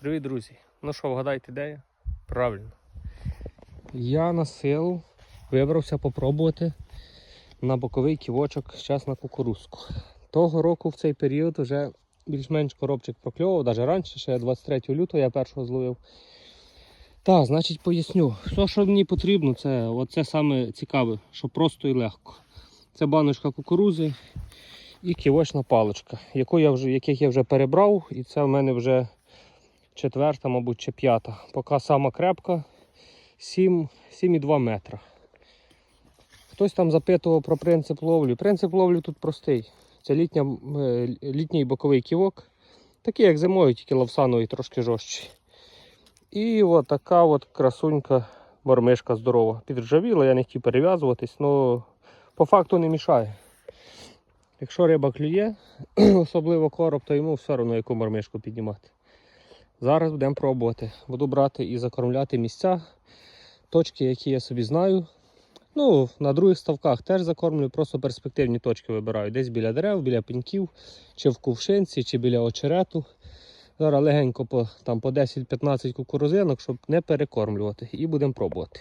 Привіт, друзі! Ну що, вгадайте, де я? Правильно. Я на силу вибрався попробувати на боковий ківочок зараз на кукурузку. Того року в цей період вже більш-менш коробчик прокльовував, навіть раніше, ще 23 лютого я першого зловив. Так, значить поясню. Все, що мені потрібно, це оце саме цікаве, що просто і легко. Це баночка кукурузи і ківочна паличка, яку я вже, яких я вже перебрав, і це в мене вже четверта, мабуть, чи п'ята. Поки сама крепка 7,2 метра. Хтось там запитував про принцип ловлі. Принцип ловлі тут простий. Це літня, е, літній боковий ківок, такий як зимою, тільки лавсановий, трошки жорсткий. І от така от красунька мормишка здорова. Підржавіла, я не хотів перев'язуватись, але по факту не мішає. Якщо риба клює, особливо короб, то йому все одно яку мормишку піднімати. Зараз будемо пробувати. Буду брати і закормляти місця, точки, які я собі знаю. Ну, на других ставках теж закормлю, просто перспективні точки вибираю. Десь біля дерев, біля пеньків, чи в кувшинці, чи біля очерету. Зараз легенько по, по 10-15 кукурузинок, щоб не перекормлювати. І будемо пробувати.